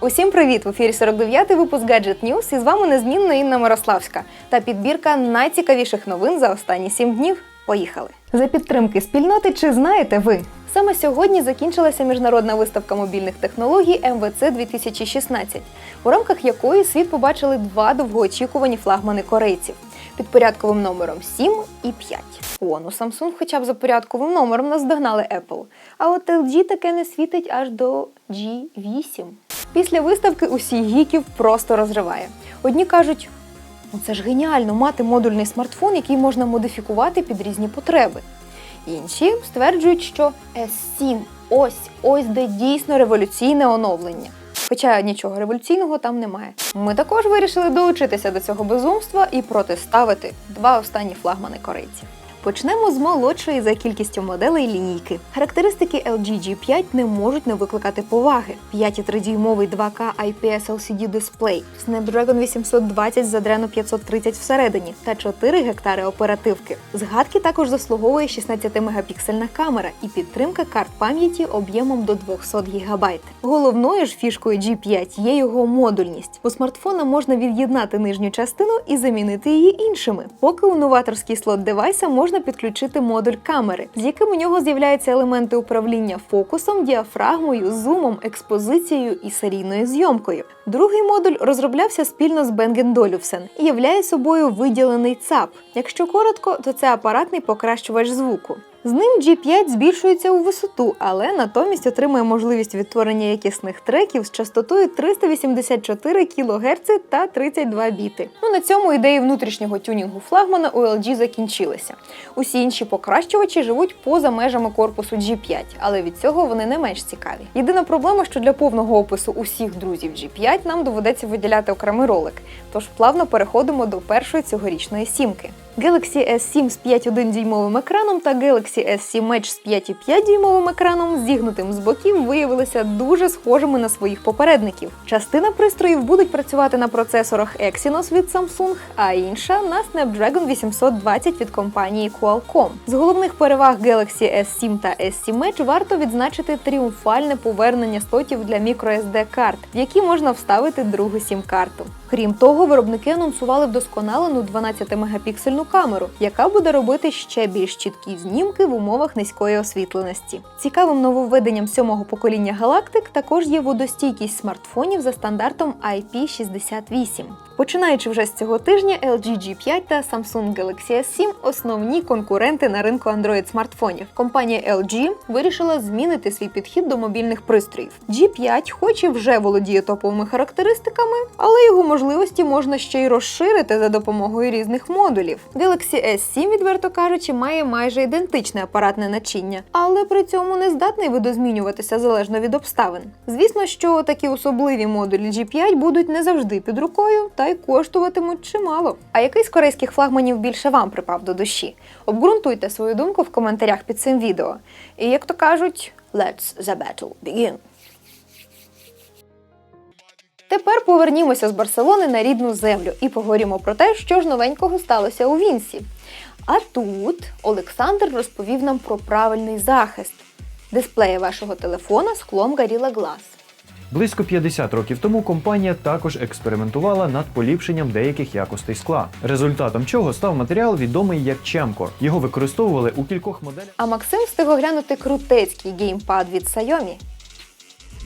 Усім привіт! В ефірі 49-й випуск Gadget News і з вами незмінна Інна Мирославська та підбірка найцікавіших новин за останні сім днів. Поїхали! За підтримки спільноти, чи знаєте ви? Саме сьогодні закінчилася міжнародна виставка мобільних технологій МВЦ 2016, у рамках якої світ побачили два довгоочікувані флагмани корейців під порядковим номером 7 і 5. О, ну Samsung хоча б за порядковим номером наздогнали Apple. А от LG таке не світить аж до G8. Після виставки усіх гіків просто розриває. Одні кажуть, ну це ж геніально мати модульний смартфон, який можна модифікувати під різні потреби. Інші стверджують, що S7 ось ось де дійсно революційне оновлення. Хоча нічого революційного там немає. Ми також вирішили долучитися до цього безумства і протиставити два останні флагмани корейців. Почнемо з молодшої за кількістю моделей лінійки. Характеристики LG G5 не можуть не викликати поваги. 5,3-дюймовий 2К IPS LCD дисплей, Snapdragon 820 з Adreno 530 всередині та 4 гектари оперативки. Згадки також заслуговує 16-мегапіксельна камера і підтримка карт пам'яті об'ємом до 200 ГБ. Головною ж фішкою G5 є його модульність. У смартфона можна від'єднати нижню частину і замінити її іншими, поки у новаторський слот девайса можна підключити модуль камери, з яким у нього з'являються елементи управління фокусом, діафрагмою, зумом, експозицією і серійною зйомкою. Другий модуль розроблявся спільно з Bang Olufsen і являє собою виділений ЦАП. Якщо коротко, то це апаратний покращувач звуку. З ним G5 збільшується у висоту, але натомість отримує можливість відтворення якісних треків з частотою 384 кГц та 32 біти. Ну на цьому ідеї внутрішнього тюнінгу флагмана у LG закінчилися. Усі інші покращувачі живуть поза межами корпусу G5, але від цього вони не менш цікаві. Єдина проблема, що для повного опису усіх друзів G5 нам доведеться виділяти окремий ролик. Тож плавно переходимо до першої цьогорічної сімки. Galaxy S7 з 5,1 дюймовим екраном та Galaxy S7 Edge з 5,5 дюймовим екраном, зігнутим з боків, виявилися дуже схожими на своїх попередників. Частина пристроїв будуть працювати на процесорах Exynos від Samsung, а інша на Snapdragon 820 від компанії Qualcomm. З головних переваг Galaxy S7 та S7 Edge варто відзначити тріумфальне повернення слотів для microSD карт, в які можна вставити другу сім-карту. Крім того, виробники анонсували вдосконалену 12-мегапіксельну камеру, яка буде робити ще більш чіткі знімки в умовах низької освітленості. Цікавим нововведенням сьомого покоління галактик також є водостійкість смартфонів за стандартом IP68. Починаючи вже з цього тижня, LG G5 та Samsung Galaxy S7 – основні конкуренти на ринку Android смартфонів. Компанія LG вирішила змінити свій підхід до мобільних пристроїв. G5, хоч і вже володіє топовими характеристиками, але його можливості можна ще й розширити за допомогою різних модулів. Galaxy S7, відверто кажучи, має майже ідентичне апаратне начиння, але при цьому не здатний видозмінюватися залежно від обставин. Звісно, що такі особливі модулі G5 будуть не завжди під рукою та й коштуватимуть чимало. А який з корейських флагманів більше вам припав до душі? Обґрунтуйте свою думку в коментарях під цим відео. І як то кажуть, let's the battle begin. Тепер повернімося з Барселони на рідну землю і поговоримо про те, що ж новенького сталося у Вінсі. А тут Олександр розповів нам про правильний захист дисплея вашого телефона склом Gorilla Glass. Близько 50 років тому компанія також експериментувала над поліпшенням деяких якостей скла, результатом чого став матеріал відомий як Чемкор. Його використовували у кількох моделях. А Максим встиг оглянути крутецький геймпад від Xiaomi.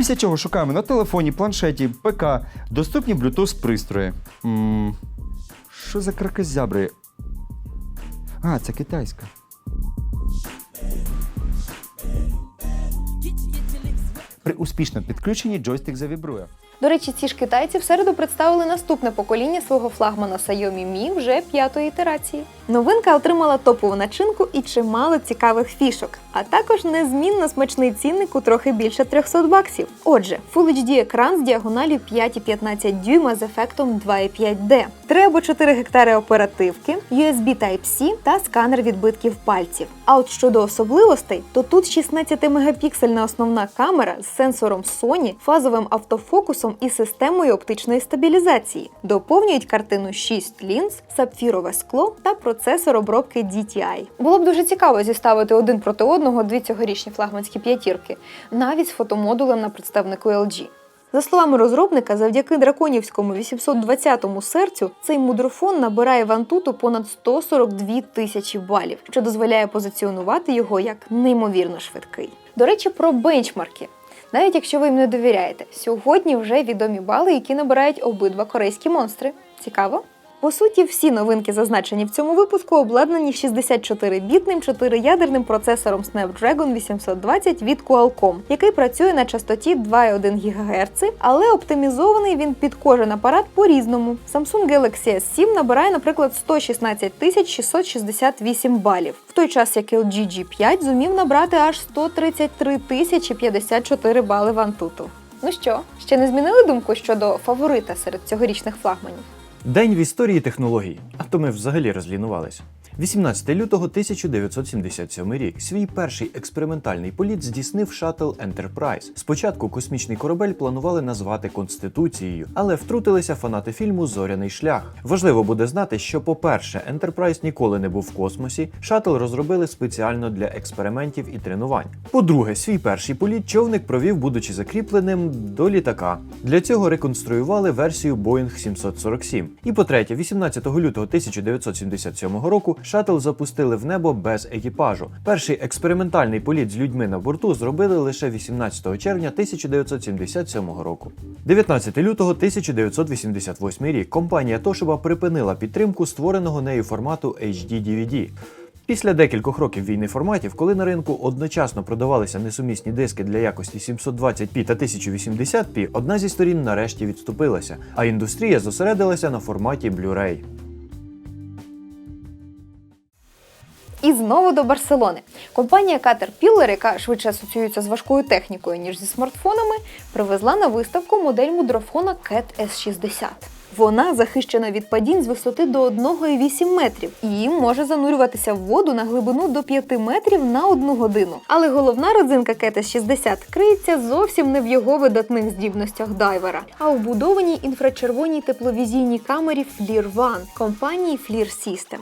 Після чого шукаємо на телефоні, планшеті, ПК доступні Bluetooth пристрої. Що за кракозябри? А, це китайська. При успішному підключенні джойстик завібрує. До речі, ці ж китайці в середу представили наступне покоління свого флагмана Xiaomi Mi вже п'ятої ітерації. Новинка отримала топову начинку і чимало цікавих фішок, а також незмінно смачний цінник у трохи більше 300 баксів. Отже, Full HD екран з діагоналю 5,15 дюйма з ефектом 2,5D, 3 або 4 гектари оперативки, USB Type-C та сканер відбитків пальців. А от щодо особливостей, то тут 16-мегапіксельна основна камера з сенсором Sony, фазовим автофокусом і системою оптичної стабілізації. Доповнюють картину 6 лінз, сапфірове скло та процесор обробки DTI. Було б дуже цікаво зіставити один проти одного дві цьогорічні флагманські п'ятірки, навіть з фотомодулем на представнику LG. За словами розробника, завдяки драконівському 820-му серцю цей мудрофон набирає в Antutu понад 142 тисячі балів, що дозволяє позиціонувати його як неймовірно швидкий. До речі, про бенчмарки. Навіть якщо ви їм не довіряєте, сьогодні вже відомі бали, які набирають обидва корейські монстри. Цікаво? По суті, всі новинки, зазначені в цьому випуску, обладнані 64-бітним 4-ядерним процесором Snapdragon 820 від Qualcomm, який працює на частоті 2,1 ГГц, але оптимізований він під кожен апарат по-різному. Samsung Galaxy S7 набирає, наприклад, 116 668 балів, в той час як LG G5 зумів набрати аж 133 тисячі 54 бали в Antutu. Ну що, ще не змінили думку щодо фаворита серед цьогорічних флагманів? День в історії технологій. А то ми взагалі розлінувалися. 18 лютого 1977 рік свій перший експериментальний політ здійснив шаттл Enterprise. Спочатку космічний корабель планували назвати Конституцією, але втрутилися фанати фільму Зоряний шлях. Важливо буде знати, що, по-перше, Enterprise ніколи не був в космосі. Шаттл розробили спеціально для експериментів і тренувань. По-друге, свій перший політ човник провів, будучи закріпленим до літака. Для цього реконструювали версію Boeing 747. І по-третє, 18 лютого 1977 року шаттл запустили в небо без екіпажу. Перший експериментальний політ з людьми на борту зробили лише 18 червня 1977 року. 19 лютого 1988 рік компанія Toshiba припинила підтримку створеного нею формату HD-DVD. Після декількох років війни форматів, коли на ринку одночасно продавалися несумісні диски для якості 720p та 1080p, одна зі сторін нарешті відступилася, а індустрія зосередилася на форматі Blu-ray. І знову до Барселони. Компанія Caterpillar, яка швидше асоціюється з важкою технікою, ніж зі смартфонами, привезла на виставку модель мудрофона CAT S60. Вона захищена від падінь з висоти до 1,8 метрів і може занурюватися в воду на глибину до 5 метрів на одну годину. Але головна родзинка CAT S60 криється зовсім не в його видатних здібностях дайвера, а у вбудованій інфрачервоній тепловізійній камері FLIR One компанії FLIR System.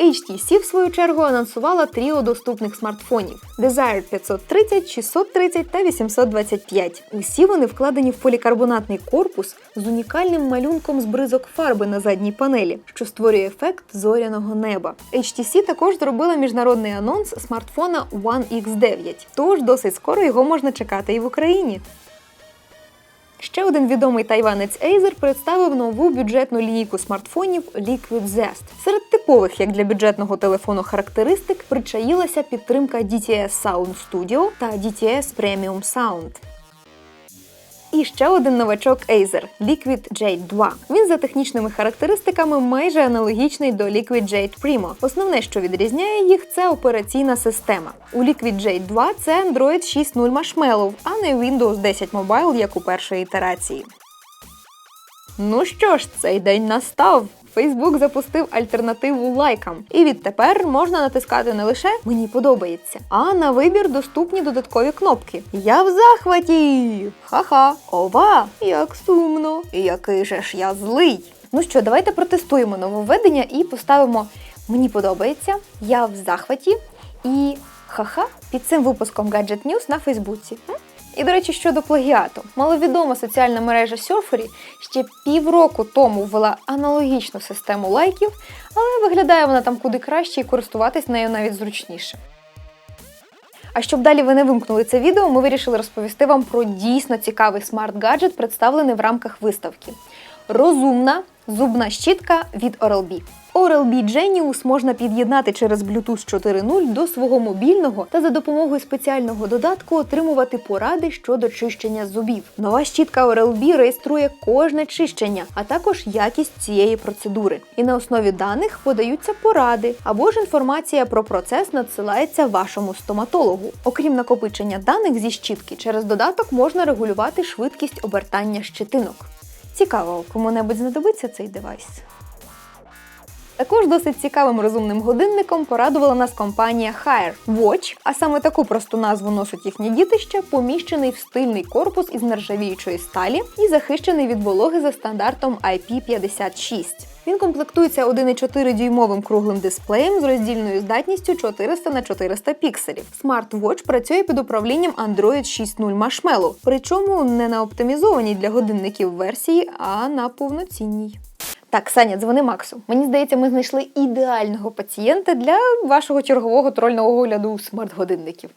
HTC, в свою чергу, анонсувала тріо доступних смартфонів Desire 530, 630 та 825. Усі вони вкладені в полікарбонатний корпус з унікальним малюнком з бризок фарби на задній панелі, що створює ефект зоряного неба. HTC також зробила міжнародний анонс смартфона One X9, тож досить скоро його можна чекати і в Україні. Ще один відомий тайванець Acer представив нову бюджетну лінійку смартфонів Liquid Zest. Серед типових, як для бюджетного телефону, характеристик причаїлася підтримка DTS Sound Studio та DTS Premium Sound. І ще один новачок Acer – Liquid Jade 2. Він за технічними характеристиками майже аналогічний до Liquid Jade Primo. Основне, що відрізняє їх, це операційна система. У Liquid Jade 2 це Android 6.0 Marshmallow, а не Windows 10 Mobile, як у першої ітерації. Ну що ж, цей день настав. Facebook запустив альтернативу лайкам, і відтепер можна натискати не лише мені подобається, а на вибір доступні додаткові кнопки. Я в захваті! Ха-ха! Ова! Як сумно! Який же ж я злий! Ну що, давайте протестуємо нововведення і поставимо Мені подобається, я в захваті і ха-ха під цим випуском Gadget News на Фейсбуці. І, до речі, щодо плагіату, маловідома соціальна мережа Surfery ще півроку тому ввела аналогічну систему лайків, але виглядає вона там куди краще і користуватись нею навіть зручніше. А щоб далі ви не вимкнули це відео, ми вирішили розповісти вам про дійсно цікавий смарт-гаджет, представлений в рамках виставки. Розумна зубна щітка від Oral-B. Oral-B Genius можна під'єднати через Bluetooth 4.0 до свого мобільного та за допомогою спеціального додатку отримувати поради щодо чищення зубів. Нова щітка Oral-B реєструє кожне чищення, а також якість цієї процедури. І на основі даних подаються поради або ж інформація про процес надсилається вашому стоматологу. Окрім накопичення даних зі щітки, через додаток можна регулювати швидкість обертання щетинок. Цікаво, кому-небудь знадобиться цей девайс. Також досить цікавим розумним годинником порадувала нас компанія Hire. Watch, а саме таку просту назву носить їхнє дітище, поміщений в стильний корпус із нержавіючої сталі і захищений від вологи за стандартом IP56. Він комплектується 1,4 дюймовим круглим дисплеєм з роздільною здатністю 400 на 400 пікселів. Смарт-вотч працює під управлінням Android 6.0 Marshmallow, причому не на оптимізованій для годинників версії, а на повноцінній. Так, Саня, дзвони Максу. Мені здається, ми знайшли ідеального пацієнта для вашого чергового трольного огляду смарт-годинників.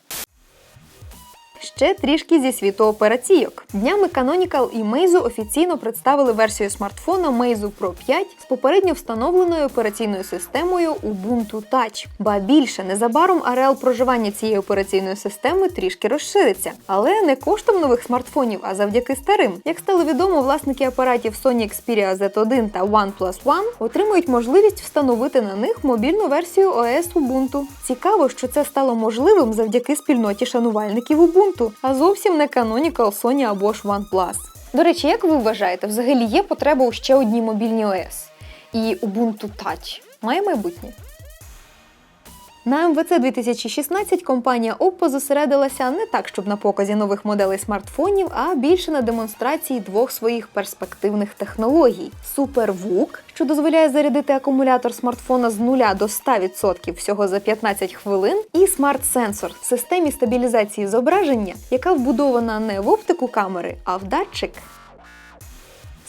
Ще трішки зі світу операційок. Днями Canonical і Meizu офіційно представили версію смартфона Meizu Pro 5 з попередньо встановленою операційною системою Ubuntu Touch. Ба більше незабаром ареал проживання цієї операційної системи трішки розшириться, але не коштом нових смартфонів, а завдяки старим. Як стало відомо, власники апаратів Sony Xperia Z1 та OnePlus One отримують можливість встановити на них мобільну версію OS Ubuntu. Цікаво, що це стало можливим завдяки спільноті шанувальників Ubuntu, а зовсім не Canonical, Sony або ж OnePlus. До речі, як ви вважаєте, взагалі є потреба у ще одній мобільній ОС? І Ubuntu Touch має майбутнє? На МВЦ 2016 компанія Oppo зосередилася не так, щоб на показі нових моделей смартфонів, а більше на демонстрації двох своїх перспективних технологій: SuperVOOC, що дозволяє зарядити акумулятор смартфона з 0 до 100% всього за 15 хвилин, і Smart Sensor – системі стабілізації зображення, яка вбудована не в оптику камери, а в датчик.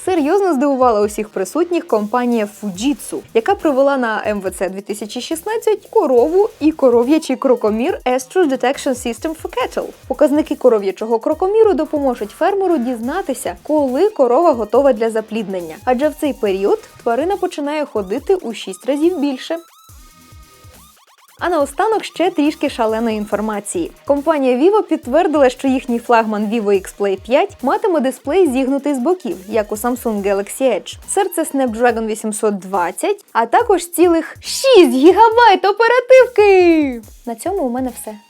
Серйозно здивувала усіх присутніх компанія Fujitsu, яка провела на МВЦ 2016 корову і коров'ячий крокомір Estrus Detection System for Cattle. Показники коров'ячого крокоміру допоможуть фермеру дізнатися, коли корова готова для запліднення, адже в цей період тварина починає ходити у 6 разів більше. А наостанок ще трішки шаленої інформації. Компанія Vivo підтвердила, що їхній флагман Vivo X-Play 5 матиме дисплей зігнутий з боків, як у Samsung Galaxy Edge. Серце Snapdragon 820, а також цілих 6 гігабайт оперативки! На цьому у мене все.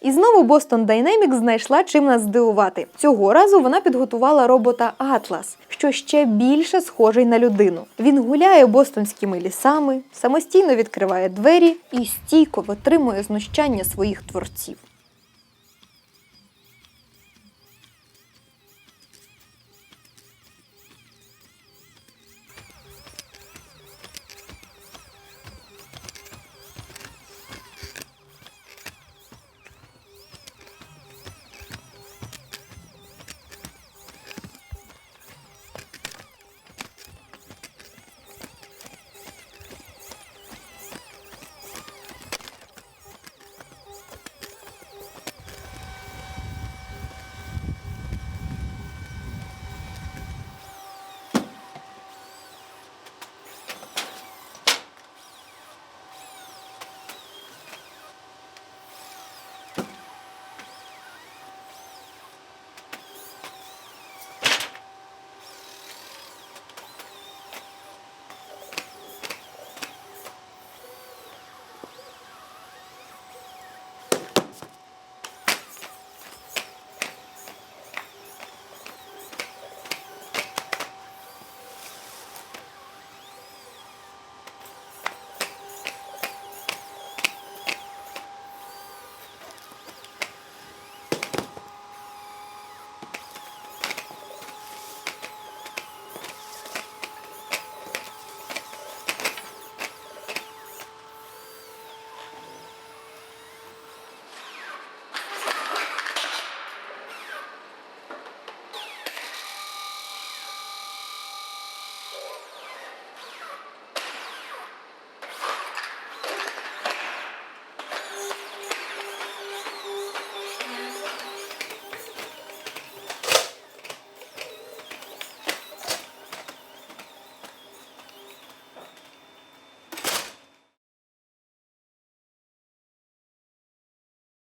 І знову Boston Dynamics знайшла чим нас здивувати. Цього разу вона підготувала робота Атлас, що ще більше схожий на людину. Він гуляє бостонськими лісами, самостійно відкриває двері і стійко витримує знущання своїх творців.